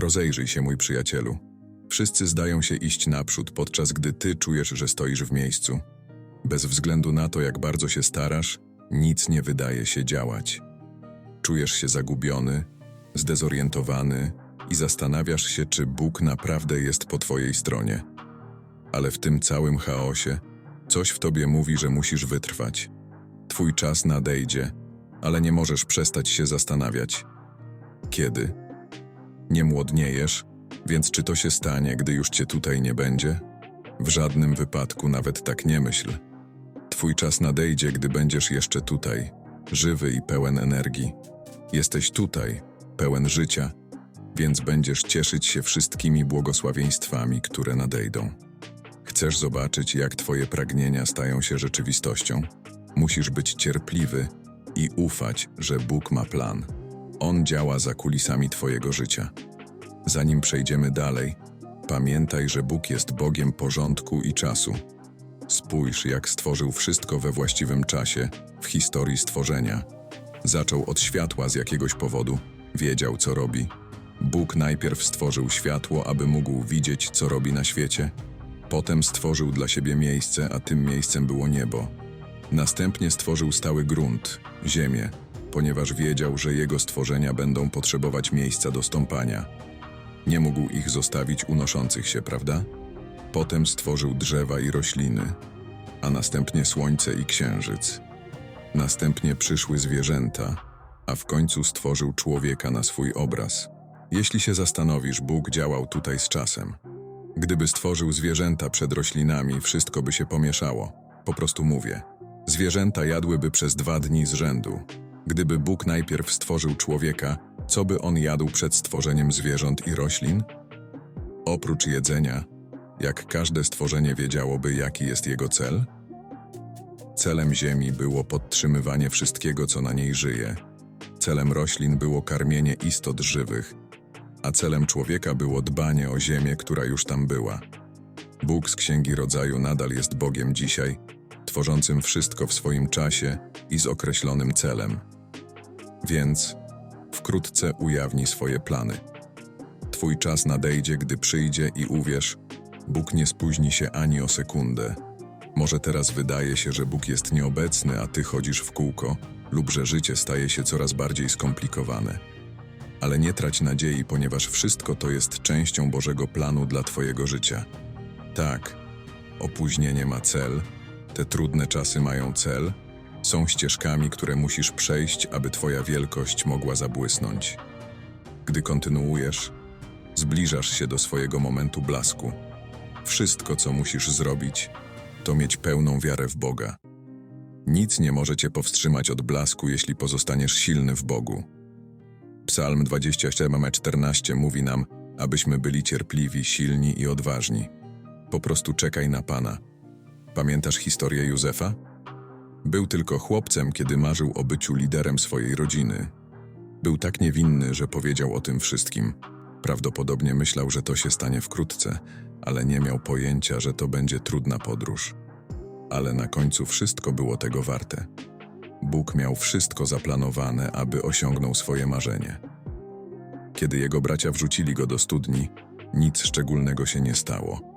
Rozejrzyj się, mój przyjacielu. Wszyscy zdają się iść naprzód, podczas gdy ty czujesz, że stoisz w miejscu. Bez względu na to, jak bardzo się starasz, nic nie wydaje się działać. Czujesz się zagubiony, zdezorientowany i zastanawiasz się, czy Bóg naprawdę jest po twojej stronie. Ale w tym całym chaosie coś w tobie mówi, że musisz wytrwać. Twój czas nadejdzie, ale nie możesz przestać się zastanawiać. Kiedy? Nie młodniejesz, więc czy to się stanie, gdy już cię tutaj nie będzie? W żadnym wypadku nawet tak nie myśl. Twój czas nadejdzie, gdy będziesz jeszcze tutaj, żywy i pełen energii. Jesteś tutaj, pełen życia, więc będziesz cieszyć się wszystkimi błogosławieństwami, które nadejdą. Chcesz zobaczyć, jak Twoje pragnienia stają się rzeczywistością? Musisz być cierpliwy i ufać, że Bóg ma plan. On działa za kulisami Twojego życia. Zanim przejdziemy dalej, pamiętaj, że Bóg jest Bogiem porządku i czasu. Spójrz, jak stworzył wszystko we właściwym czasie w historii stworzenia. Zaczął od światła z jakiegoś powodu, wiedział, co robi. Bóg najpierw stworzył światło, aby mógł widzieć, co robi na świecie. Potem stworzył dla siebie miejsce, a tym miejscem było niebo. Następnie stworzył stały grunt, ziemię, ponieważ wiedział, że jego stworzenia będą potrzebować miejsca do stąpania. Nie mógł ich zostawić unoszących się, prawda? Potem stworzył drzewa i rośliny, a następnie słońce i księżyc. Następnie przyszły zwierzęta, a w końcu stworzył człowieka na swój obraz. Jeśli się zastanowisz, Bóg działał tutaj z czasem. Gdyby stworzył zwierzęta przed roślinami, wszystko by się pomieszało. Po prostu mówię. Zwierzęta jadłyby przez dwa dni z rzędu. Gdyby Bóg najpierw stworzył człowieka, co by on jadł przed stworzeniem zwierząt i roślin? Oprócz jedzenia, jak każde stworzenie wiedziałoby, jaki jest jego cel? Celem Ziemi było podtrzymywanie wszystkiego, co na niej żyje. Celem roślin było karmienie istot żywych, a celem człowieka było dbanie o ziemię, która już tam była. Bóg z Księgi Rodzaju nadal jest Bogiem dzisiaj, tworzącym wszystko w swoim czasie i z określonym celem. Więc wkrótce ujawni swoje plany. Twój czas nadejdzie, gdy przyjdzie i uwierz, Bóg nie spóźni się ani o sekundę. Może teraz wydaje się, że Bóg jest nieobecny, a ty chodzisz w kółko, lub że życie staje się coraz bardziej skomplikowane. Ale nie trać nadziei, ponieważ wszystko to jest częścią Bożego planu dla Twojego życia. Tak, opóźnienie ma cel, te trudne czasy mają cel, są ścieżkami, które musisz przejść, aby Twoja wielkość mogła zabłysnąć. Gdy kontynuujesz, zbliżasz się do swojego momentu blasku. Wszystko, co musisz zrobić, to mieć pełną wiarę w Boga. Nic nie może cię powstrzymać od blasku, jeśli pozostaniesz silny w Bogu. Psalm 27:14 mówi nam, abyśmy byli cierpliwi, silni i odważni. Po prostu czekaj na Pana. Pamiętasz historię Józefa? Był tylko chłopcem, kiedy marzył o byciu liderem swojej rodziny. Był tak niewinny, że powiedział o tym wszystkim. Prawdopodobnie myślał, że to się stanie wkrótce, ale nie miał pojęcia, że to będzie trudna podróż. Ale na końcu wszystko było tego warte. Bóg miał wszystko zaplanowane, aby osiągnął swoje marzenie. Kiedy jego bracia wrzucili go do studni, nic szczególnego się nie stało.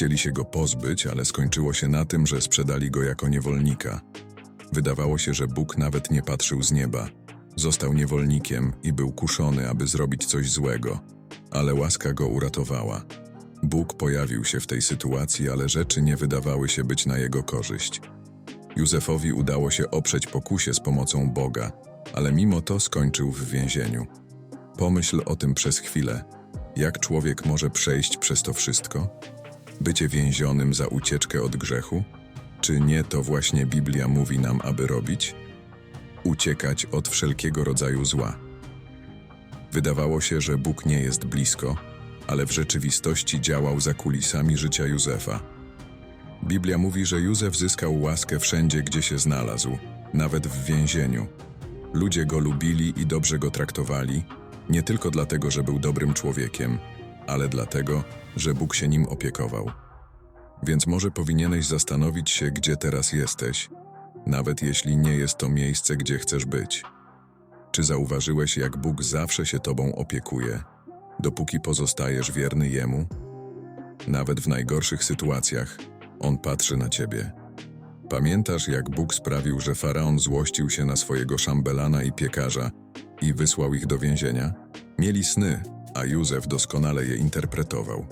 Chcieli się go pozbyć, ale skończyło się na tym, że sprzedali go jako niewolnika. Wydawało się, że Bóg nawet nie patrzył z nieba. Został niewolnikiem i był kuszony, aby zrobić coś złego, ale łaska go uratowała. Bóg pojawił się w tej sytuacji, ale rzeczy nie wydawały się być na jego korzyść. Józefowi udało się oprzeć pokusie z pomocą Boga, ale mimo to skończył w więzieniu. Pomyśl o tym przez chwilę. Jak człowiek może przejść przez to wszystko? Bycie więzionym za ucieczkę od grzechu? Czy nie to właśnie Biblia mówi nam, aby robić? Uciekać od wszelkiego rodzaju zła. Wydawało się, że Bóg nie jest blisko, ale w rzeczywistości działał za kulisami życia Józefa. Biblia mówi, że Józef zyskał łaskę wszędzie, gdzie się znalazł, nawet w więzieniu. Ludzie go lubili i dobrze go traktowali, nie tylko dlatego, że był dobrym człowiekiem, ale dlatego, że Bóg się nim opiekował. Więc może powinieneś zastanowić się, gdzie teraz jesteś, nawet jeśli nie jest to miejsce, gdzie chcesz być. Czy zauważyłeś, jak Bóg zawsze się tobą opiekuje? dopóki pozostajesz wierny Jemu, nawet w najgorszych sytuacjach, On patrzy na ciebie. Pamiętasz, jak Bóg sprawił, że faraon złościł się na swojego szambelana i piekarza i wysłał ich do więzienia? Mieli sny, a Józef doskonale je interpretował.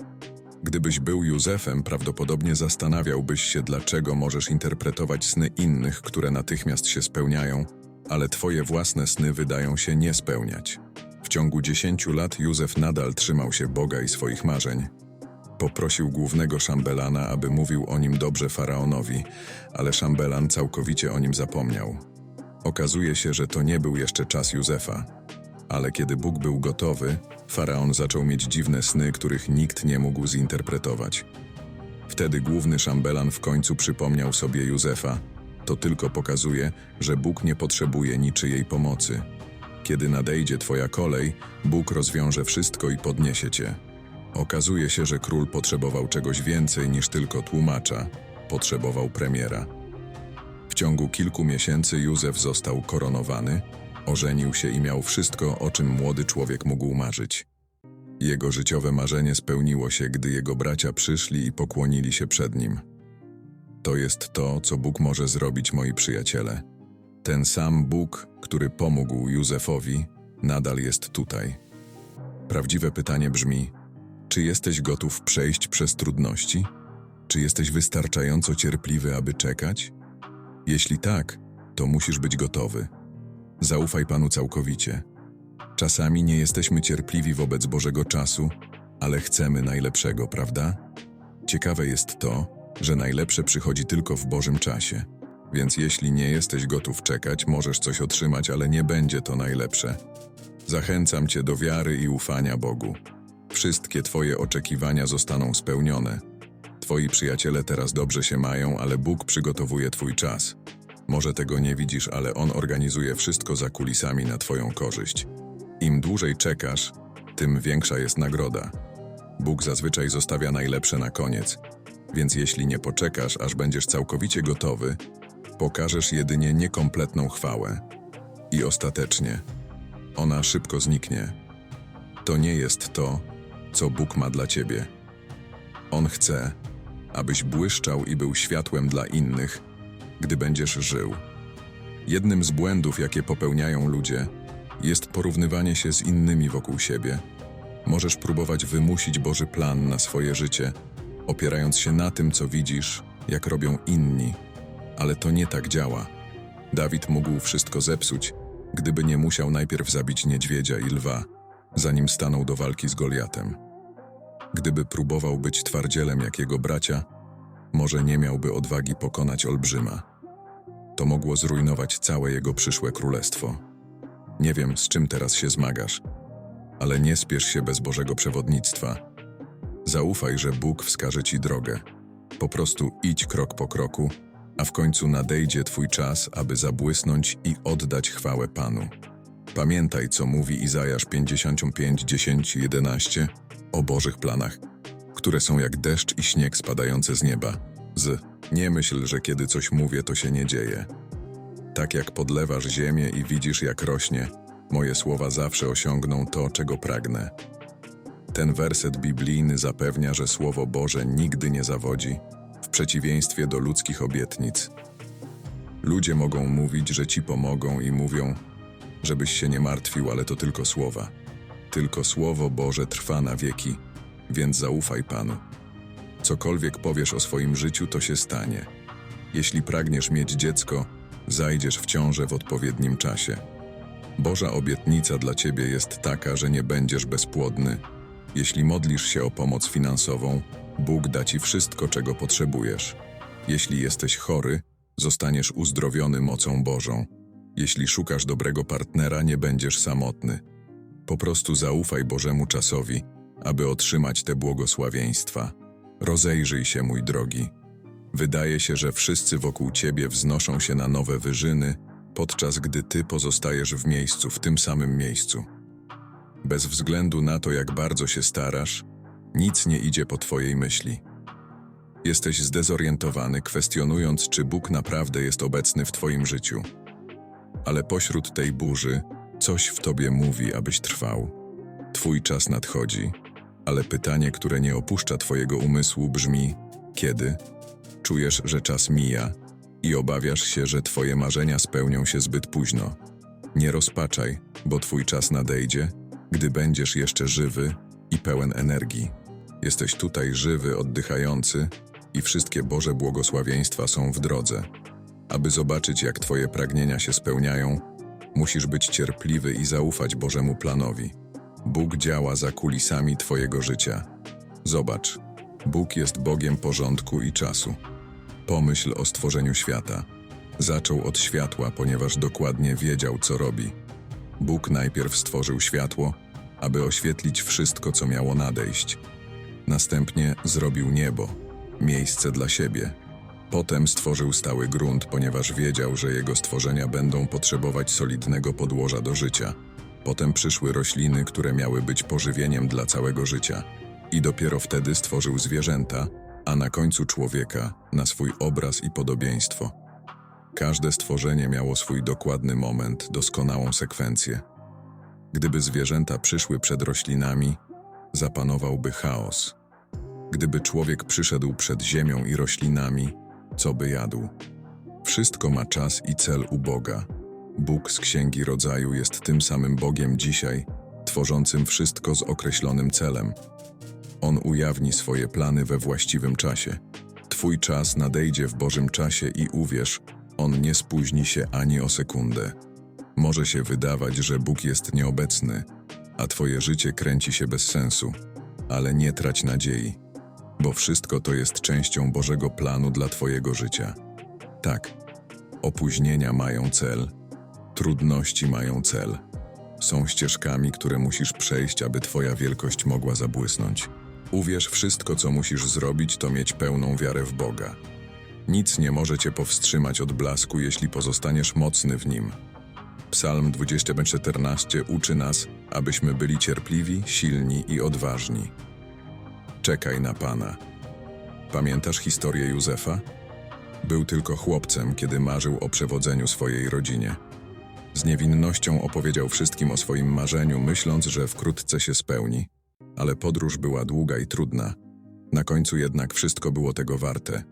Gdybyś był Józefem, prawdopodobnie zastanawiałbyś się, dlaczego możesz interpretować sny innych, które natychmiast się spełniają, ale twoje własne sny wydają się nie spełniać. W ciągu dziesięciu lat Józef nadal trzymał się Boga i swoich marzeń. Poprosił głównego szambelana, aby mówił o nim dobrze faraonowi, ale szambelan całkowicie o nim zapomniał. Okazuje się, że to nie był jeszcze czas Józefa. Ale kiedy Bóg był gotowy, faraon zaczął mieć dziwne sny, których nikt nie mógł zinterpretować. Wtedy główny szambelan w końcu przypomniał sobie Józefa. To tylko pokazuje, że Bóg nie potrzebuje niczyjej pomocy. Kiedy nadejdzie Twoja kolej, Bóg rozwiąże wszystko i podniesie Cię. Okazuje się, że król potrzebował czegoś więcej niż tylko tłumacza, potrzebował premiera. W ciągu kilku miesięcy Józef został koronowany, ożenił się i miał wszystko, o czym młody człowiek mógł marzyć. Jego życiowe marzenie spełniło się, gdy jego bracia przyszli i pokłonili się przed nim. To jest to, co Bóg może zrobić, moi przyjaciele. Ten sam Bóg, który pomógł Józefowi, nadal jest tutaj. Prawdziwe pytanie brzmi: czy jesteś gotów przejść przez trudności? Czy jesteś wystarczająco cierpliwy, aby czekać? Jeśli tak, to musisz być gotowy. Zaufaj Panu całkowicie. Czasami nie jesteśmy cierpliwi wobec Bożego czasu, ale chcemy najlepszego, prawda? Ciekawe jest to, że najlepsze przychodzi tylko w Bożym czasie. Więc jeśli nie jesteś gotów czekać, możesz coś otrzymać, ale nie będzie to najlepsze. Zachęcam Cię do wiary i ufania Bogu. Wszystkie Twoje oczekiwania zostaną spełnione. Twoi przyjaciele teraz dobrze się mają, ale Bóg przygotowuje Twój czas. Może tego nie widzisz, ale On organizuje wszystko za kulisami na Twoją korzyść. Im dłużej czekasz, tym większa jest nagroda. Bóg zazwyczaj zostawia najlepsze na koniec, więc jeśli nie poczekasz, aż będziesz całkowicie gotowy, pokażesz jedynie niekompletną chwałę. I ostatecznie, ona szybko zniknie. To nie jest to, co Bóg ma dla ciebie. On chce, abyś błyszczał i był światłem dla innych, gdy będziesz żył. Jednym z błędów, jakie popełniają ludzie, jest porównywanie się z innymi wokół siebie. Możesz próbować wymusić Boży plan na swoje życie, opierając się na tym, co widzisz, jak robią inni, ale to nie tak działa. Dawid mógł wszystko zepsuć, gdyby nie musiał najpierw zabić niedźwiedzia i lwa, zanim stanął do walki z Goliatem. Gdyby próbował być twardzielem jak jego bracia, może nie miałby odwagi pokonać olbrzyma. To mogło zrujnować całe jego przyszłe królestwo. Nie wiem, z czym teraz się zmagasz, ale nie spiesz się bez Bożego przewodnictwa. Zaufaj, że Bóg wskaże ci drogę. Po prostu idź krok po kroku, a w końcu nadejdzie Twój czas, aby zabłysnąć i oddać chwałę Panu. Pamiętaj, co mówi Izajasz 55, 10, 11 o Bożych planach, które są jak deszcz i śnieg spadające z nieba. Z nie myśl, że kiedy coś mówię, to się nie dzieje. Tak jak podlewasz ziemię i widzisz, jak rośnie, moje słowa zawsze osiągną to, czego pragnę. Ten werset biblijny zapewnia, że Słowo Boże nigdy nie zawodzi, w przeciwieństwie do ludzkich obietnic. Ludzie mogą mówić, że ci pomogą i mówią, żebyś się nie martwił, ale to tylko słowa. Tylko Słowo Boże trwa na wieki, więc zaufaj Panu. Cokolwiek powiesz o swoim życiu, to się stanie. Jeśli pragniesz mieć dziecko, zajdziesz w ciążę w odpowiednim czasie. Boża obietnica dla ciebie jest taka, że nie będziesz bezpłodny. Jeśli modlisz się o pomoc finansową, Bóg da ci wszystko, czego potrzebujesz. Jeśli jesteś chory, zostaniesz uzdrowiony mocą Bożą. Jeśli szukasz dobrego partnera, nie będziesz samotny. Po prostu zaufaj Bożemu czasowi, aby otrzymać te błogosławieństwa. Rozejrzyj się, mój drogi. Wydaje się, że wszyscy wokół ciebie wznoszą się na nowe wyżyny, podczas gdy ty pozostajesz w miejscu, w tym samym miejscu. Bez względu na to, jak bardzo się starasz, nic nie idzie po twojej myśli. Jesteś zdezorientowany, kwestionując, czy Bóg naprawdę jest obecny w twoim życiu. Ale pośród tej burzy coś w tobie mówi, abyś trwał. Twój czas nadchodzi, ale pytanie, które nie opuszcza Twojego umysłu, brzmi: kiedy? Czujesz, że czas mija i obawiasz się, że Twoje marzenia spełnią się zbyt późno. Nie rozpaczaj, bo Twój czas nadejdzie, gdy będziesz jeszcze żywy i pełen energii. Jesteś tutaj żywy, oddychający i wszystkie Boże błogosławieństwa są w drodze. Aby zobaczyć, jak Twoje pragnienia się spełniają, musisz być cierpliwy i zaufać Bożemu planowi. Bóg działa za kulisami Twojego życia. Zobacz, Bóg jest Bogiem porządku i czasu. Pomyśl o stworzeniu świata. Zaczął od światła, ponieważ dokładnie wiedział, co robi. Bóg najpierw stworzył światło, aby oświetlić wszystko, co miało nadejść. Następnie zrobił niebo, miejsce dla siebie. Potem stworzył stały grunt, ponieważ wiedział, że jego stworzenia będą potrzebować solidnego podłoża do życia. Potem przyszły rośliny, które miały być pożywieniem dla całego życia. I dopiero wtedy stworzył zwierzęta, a na końcu człowieka, na swój obraz i podobieństwo. Każde stworzenie miało swój dokładny moment, doskonałą sekwencję. Gdyby zwierzęta przyszły przed roślinami, zapanowałby chaos. Gdyby człowiek przyszedł przed ziemią i roślinami, co by jadł? Wszystko ma czas i cel u Boga. Bóg z Księgi Rodzaju jest tym samym Bogiem dzisiaj, tworzącym wszystko z określonym celem. On ujawni swoje plany we właściwym czasie. Twój czas nadejdzie w Bożym czasie i uwierz, On nie spóźni się ani o sekundę. Może się wydawać, że Bóg jest nieobecny, a Twoje życie kręci się bez sensu, ale nie trać nadziei, bo wszystko to jest częścią Bożego planu dla Twojego życia. Tak, opóźnienia mają cel, trudności mają cel. Są ścieżkami, które musisz przejść, aby Twoja wielkość mogła zabłysnąć. Uwierz, wszystko, co musisz zrobić, to mieć pełną wiarę w Boga. Nic nie może Cię powstrzymać od blasku, jeśli pozostaniesz mocny w nim. Psalm 20:14 uczy nas, abyśmy byli cierpliwi, silni i odważni. Czekaj na Pana. Pamiętasz historię Józefa? Był tylko chłopcem, kiedy marzył o przewodzeniu swojej rodzinie. Z niewinnością opowiedział wszystkim o swoim marzeniu, myśląc, że wkrótce się spełni. Ale podróż była długa i trudna. Na końcu jednak wszystko było tego warte.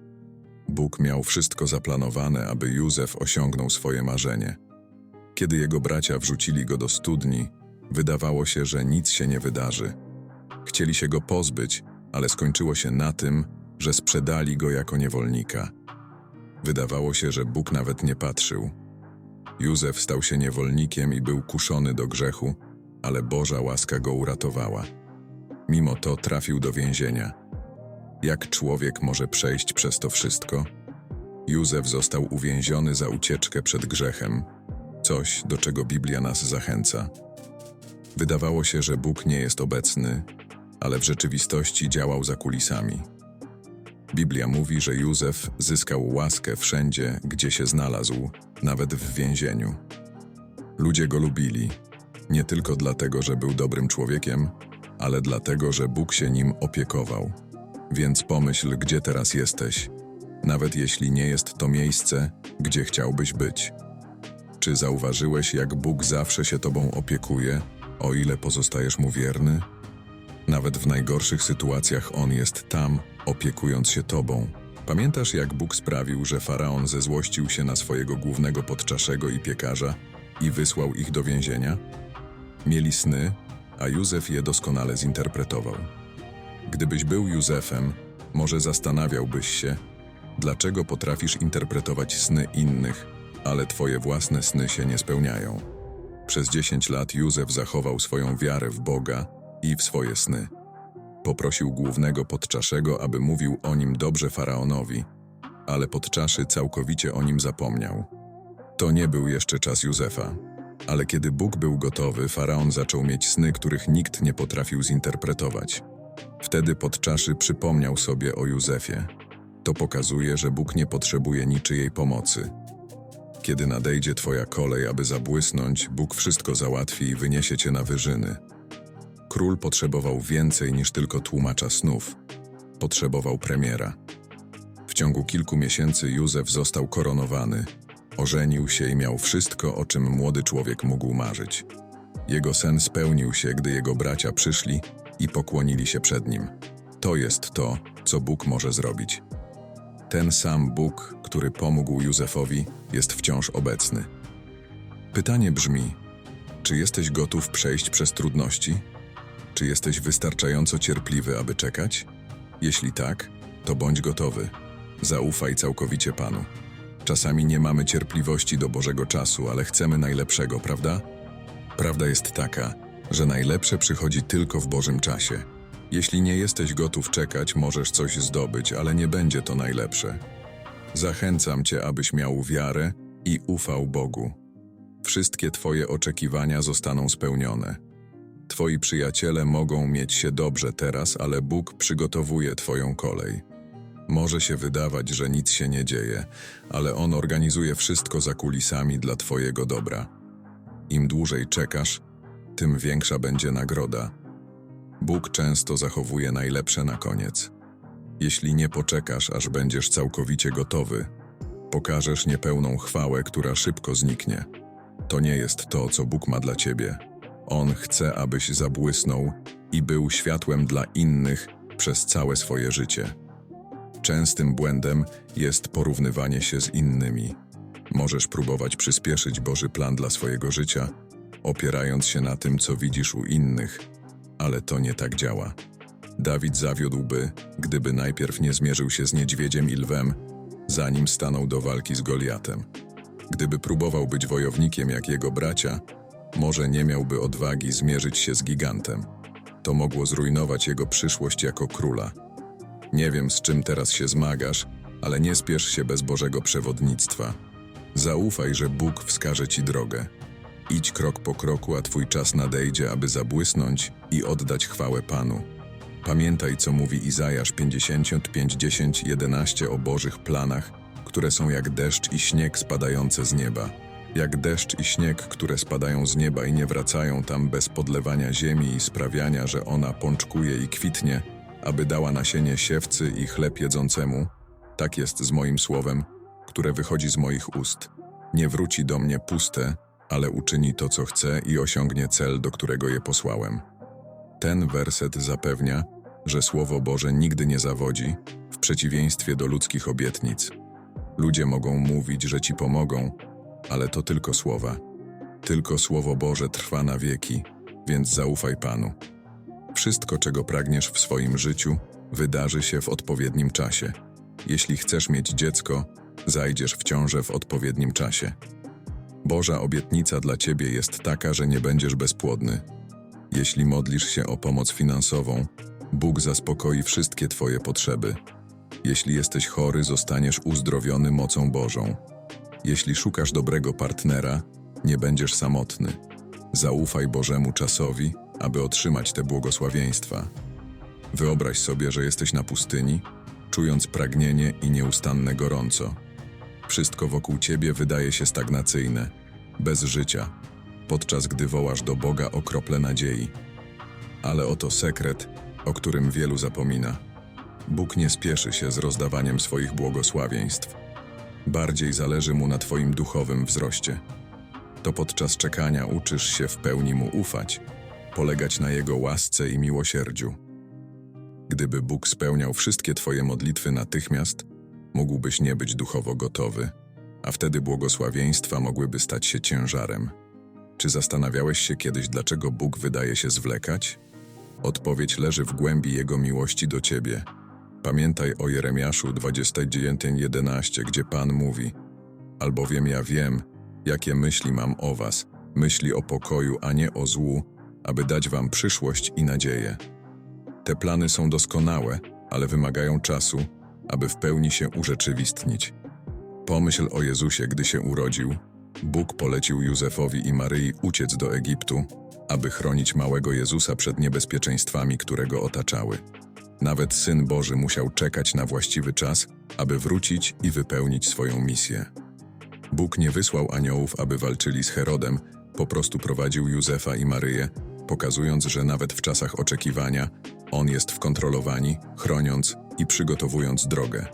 Bóg miał wszystko zaplanowane, aby Józef osiągnął swoje marzenie. Kiedy jego bracia wrzucili go do studni, wydawało się, że nic się nie wydarzy. Chcieli się go pozbyć, ale skończyło się na tym, że sprzedali go jako niewolnika. Wydawało się, że Bóg nawet nie patrzył. Józef stał się niewolnikiem i był kuszony do grzechu, ale Boża łaska go uratowała. Mimo to trafił do więzienia. Jak człowiek może przejść przez to wszystko? Józef został uwięziony za ucieczkę przed grzechem, coś, do czego Biblia nas zachęca. Wydawało się, że Bóg nie jest obecny, ale w rzeczywistości działał za kulisami. Biblia mówi, że Józef zyskał łaskę wszędzie, gdzie się znalazł, nawet w więzieniu. Ludzie go lubili, nie tylko dlatego, że był dobrym człowiekiem, ale dlatego, że Bóg się nim opiekował. Więc pomyśl, gdzie teraz jesteś, nawet jeśli nie jest to miejsce, gdzie chciałbyś być. Czy zauważyłeś, jak Bóg zawsze się tobą opiekuje, o ile pozostajesz mu wierny? Nawet w najgorszych sytuacjach On jest tam, opiekując się tobą. Pamiętasz, jak Bóg sprawił, że faraon zezłościł się na swojego głównego podczaszego i piekarza i wysłał ich do więzienia? Mieli sny, a Józef je doskonale zinterpretował. Gdybyś był Józefem, może zastanawiałbyś się, dlaczego potrafisz interpretować sny innych, ale twoje własne sny się nie spełniają. Przez 10 lat Józef zachował swoją wiarę w Boga i w swoje sny. Poprosił głównego podczaszego, aby mówił o nim dobrze faraonowi, ale podczaszy całkowicie o nim zapomniał. To nie był jeszcze czas Józefa. Ale kiedy Bóg był gotowy, faraon zaczął mieć sny, których nikt nie potrafił zinterpretować. Wtedy podczaszy przypomniał sobie o Józefie. To pokazuje, że Bóg nie potrzebuje niczyjej pomocy. Kiedy nadejdzie Twoja kolej, aby zabłysnąć, Bóg wszystko załatwi i wyniesie Cię na wyżyny. Król potrzebował więcej niż tylko tłumacza snów. Potrzebował premiera. W ciągu kilku miesięcy Józef został koronowany, ożenił się i miał wszystko, o czym młody człowiek mógł marzyć. Jego sen spełnił się, gdy jego bracia przyszli i pokłonili się przed nim. To jest to, co Bóg może zrobić. Ten sam Bóg, który pomógł Józefowi, jest wciąż obecny. Pytanie brzmi: czy jesteś gotów przejść przez trudności? Czy jesteś wystarczająco cierpliwy, aby czekać? Jeśli tak, to bądź gotowy. Zaufaj całkowicie Panu. Czasami nie mamy cierpliwości do Bożego czasu, ale chcemy najlepszego, prawda? Prawda jest taka, że najlepsze przychodzi tylko w Bożym czasie. Jeśli nie jesteś gotów czekać, możesz coś zdobyć, ale nie będzie to najlepsze. Zachęcam Cię, abyś miał wiarę i ufał Bogu. Wszystkie Twoje oczekiwania zostaną spełnione. Twoi przyjaciele mogą mieć się dobrze teraz, ale Bóg przygotowuje Twoją kolej. Może się wydawać, że nic się nie dzieje, ale On organizuje wszystko za kulisami dla Twojego dobra. Im dłużej czekasz, tym większa będzie nagroda. Bóg często zachowuje najlepsze na koniec. Jeśli nie poczekasz, aż będziesz całkowicie gotowy, pokażesz niepełną chwałę, która szybko zniknie. To nie jest to, co Bóg ma dla ciebie. On chce, abyś zabłysnął i był światłem dla innych przez całe swoje życie. Częstym błędem jest porównywanie się z innymi. Możesz próbować przyspieszyć Boży plan dla swojego życia, opierając się na tym, co widzisz u innych, ale to nie tak działa. Dawid zawiódłby, gdyby najpierw nie zmierzył się z niedźwiedziem i lwem, zanim stanął do walki z Goliatem. Gdyby próbował być wojownikiem jak jego bracia, może nie miałby odwagi zmierzyć się z gigantem. To mogło zrujnować jego przyszłość jako króla. Nie wiem, z czym teraz się zmagasz, ale nie spiesz się bez Bożego przewodnictwa. Zaufaj, że Bóg wskaże ci drogę. Idź krok po kroku, a twój czas nadejdzie, aby zabłysnąć i oddać chwałę Panu. Pamiętaj, co mówi Izajasz 55, 10, 11 o Bożych planach, które są jak deszcz i śnieg spadające z nieba. Jak deszcz i śnieg, które spadają z nieba i nie wracają tam bez podlewania ziemi i sprawiania, że ona pączkuje i kwitnie, aby dała nasienie siewcy i chleb jedzącemu, tak jest z moim słowem, które wychodzi z moich ust. Nie wróci do mnie puste, ale uczyni to, co chce i osiągnie cel, do którego je posłałem. Ten werset zapewnia, że Słowo Boże nigdy nie zawodzi, w przeciwieństwie do ludzkich obietnic. Ludzie mogą mówić, że ci pomogą, ale to tylko słowa. Tylko Słowo Boże trwa na wieki, więc zaufaj Panu. Wszystko, czego pragniesz w swoim życiu, wydarzy się w odpowiednim czasie. Jeśli chcesz mieć dziecko, zajdziesz w ciążę w odpowiednim czasie. Boża obietnica dla ciebie jest taka, że nie będziesz bezpłodny. Jeśli modlisz się o pomoc finansową, Bóg zaspokoi wszystkie Twoje potrzeby. Jeśli jesteś chory, zostaniesz uzdrowiony mocą Bożą. Jeśli szukasz dobrego partnera, nie będziesz samotny. Zaufaj Bożemu czasowi, aby otrzymać te błogosławieństwa. Wyobraź sobie, że jesteś na pustyni, czując pragnienie i nieustanne gorąco. Wszystko wokół ciebie wydaje się stagnacyjne, bez życia, podczas gdy wołasz do Boga o krople nadziei. Ale oto sekret, o którym wielu zapomina. Bóg nie spieszy się z rozdawaniem swoich błogosławieństw. Bardziej zależy mu na Twoim duchowym wzroście. To podczas czekania uczysz się w pełni mu ufać, polegać na Jego łasce i miłosierdziu. Gdyby Bóg spełniał wszystkie Twoje modlitwy natychmiast, mógłbyś nie być duchowo gotowy, a wtedy błogosławieństwa mogłyby stać się ciężarem. Czy zastanawiałeś się kiedyś, dlaczego Bóg wydaje się zwlekać? Odpowiedź leży w głębi Jego miłości do Ciebie. Pamiętaj o Jeremiaszu 29:11, gdzie Pan mówi: Albowiem ja wiem, jakie myśli mam o Was, myśli o pokoju, a nie o złu, aby dać Wam przyszłość i nadzieję. Te plany są doskonałe, ale wymagają czasu, aby w pełni się urzeczywistnić. Pomyśl o Jezusie, gdy się urodził. Bóg polecił Józefowi i Maryi uciec do Egiptu, aby chronić małego Jezusa przed niebezpieczeństwami, które go otaczały. Nawet Syn Boży musiał czekać na właściwy czas, aby wrócić i wypełnić swoją misję. Bóg nie wysłał aniołów, aby walczyli z Herodem, po prostu prowadził Józefa i Maryję, pokazując, że nawet w czasach oczekiwania On jest w kontrolowani, chroniąc i przygotowując drogę.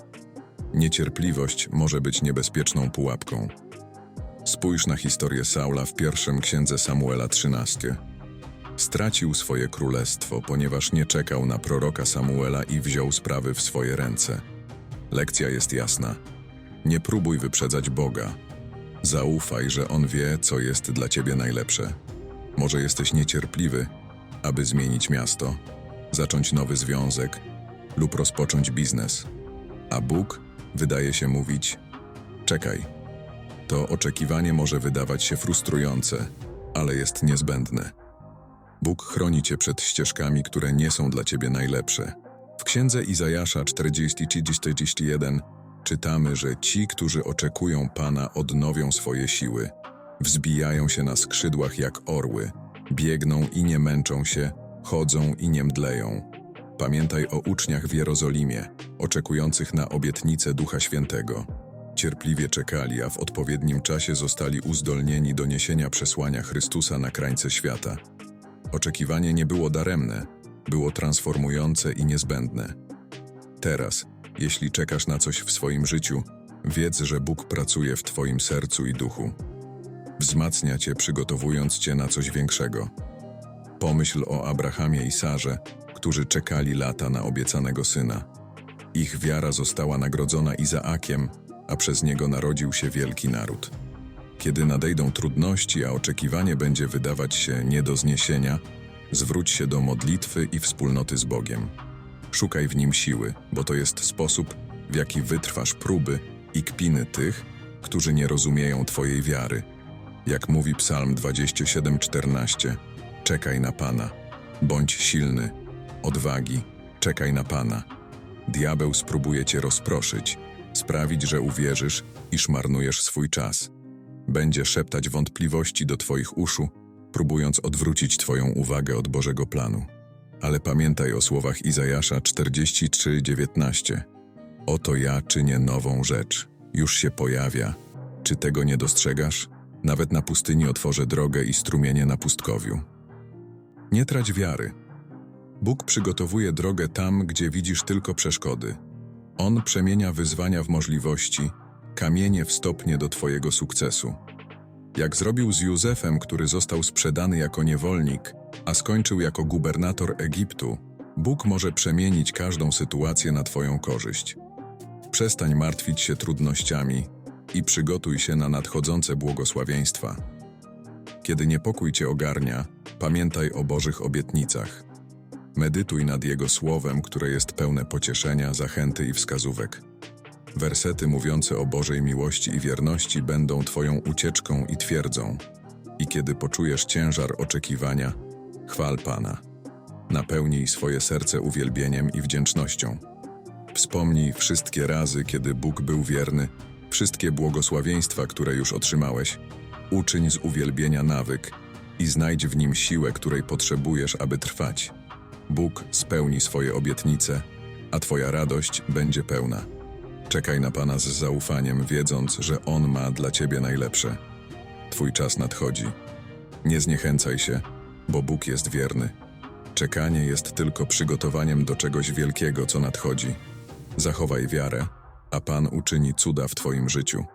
Niecierpliwość może być niebezpieczną pułapką. Spójrz na historię Saula w pierwszym księdze Samuela 13. Stracił swoje królestwo, ponieważ nie czekał na proroka Samuela i wziął sprawy w swoje ręce. Lekcja jest jasna. Nie próbuj wyprzedzać Boga. Zaufaj, że On wie, co jest dla ciebie najlepsze. Może jesteś niecierpliwy, aby zmienić miasto, zacząć nowy związek lub rozpocząć biznes. A Bóg wydaje się mówić: Czekaj. To oczekiwanie może wydawać się frustrujące, ale jest niezbędne. Bóg chroni cię przed ścieżkami, które nie są dla ciebie najlepsze. W księdze Izajasza 40-41 czytamy, że ci, którzy oczekują Pana, odnowią swoje siły, wzbijają się na skrzydłach jak orły, biegną i nie męczą się, chodzą i nie mdleją. Pamiętaj o uczniach w Jerozolimie, oczekujących na obietnicę Ducha Świętego. Cierpliwie czekali, a w odpowiednim czasie zostali uzdolnieni do niesienia przesłania Chrystusa na krańce świata. Oczekiwanie nie było daremne, było transformujące i niezbędne. Teraz, jeśli czekasz na coś w swoim życiu, wiedz, że Bóg pracuje w Twoim sercu i duchu. Wzmacnia Cię, przygotowując Cię na coś większego. Pomyśl o Abrahamie i Sarze, którzy czekali lata na obiecanego syna. Ich wiara została nagrodzona Izaakiem, a przez niego narodził się wielki naród. Kiedy nadejdą trudności, a oczekiwanie będzie wydawać się nie do zniesienia, zwróć się do modlitwy i wspólnoty z Bogiem. Szukaj w nim siły, bo to jest sposób, w jaki wytrwasz próby i kpiny tych, którzy nie rozumieją Twojej wiary. Jak mówi Psalm 27:14, czekaj na Pana, bądź silny, odwagi, czekaj na Pana. Diabeł spróbuje Cię rozproszyć, sprawić, że uwierzysz, iż marnujesz swój czas. Będzie szeptać wątpliwości do Twoich uszu, próbując odwrócić Twoją uwagę od Bożego planu. Ale pamiętaj o słowach Izajasza 43:19. Oto ja czynię nową rzecz, już się pojawia. Czy tego nie dostrzegasz? Nawet na pustyni otworzę drogę i strumienie na pustkowiu. Nie trać wiary. Bóg przygotowuje drogę tam, gdzie widzisz tylko przeszkody. On przemienia wyzwania w możliwości, kamienie w stopnie do Twojego sukcesu. Jak zrobił z Józefem, który został sprzedany jako niewolnik, a skończył jako gubernator Egiptu, Bóg może przemienić każdą sytuację na Twoją korzyść. Przestań martwić się trudnościami i przygotuj się na nadchodzące błogosławieństwa. Kiedy niepokój Cię ogarnia, pamiętaj o Bożych obietnicach. Medytuj nad Jego słowem, które jest pełne pocieszenia, zachęty i wskazówek. Wersety mówiące o Bożej miłości i wierności będą Twoją ucieczką i twierdzą. I kiedy poczujesz ciężar oczekiwania, chwal Pana. Napełnij swoje serce uwielbieniem i wdzięcznością. Wspomnij wszystkie razy, kiedy Bóg był wierny, wszystkie błogosławieństwa, które już otrzymałeś. Uczyń z uwielbienia nawyk i znajdź w nim siłę, której potrzebujesz, aby trwać. Bóg spełni swoje obietnice, a Twoja radość będzie pełna. Czekaj na Pana z zaufaniem, wiedząc, że On ma dla Ciebie najlepsze. Twój czas nadchodzi. Nie zniechęcaj się, bo Bóg jest wierny. Czekanie jest tylko przygotowaniem do czegoś wielkiego, co nadchodzi. Zachowaj wiarę, a Pan uczyni cuda w Twoim życiu.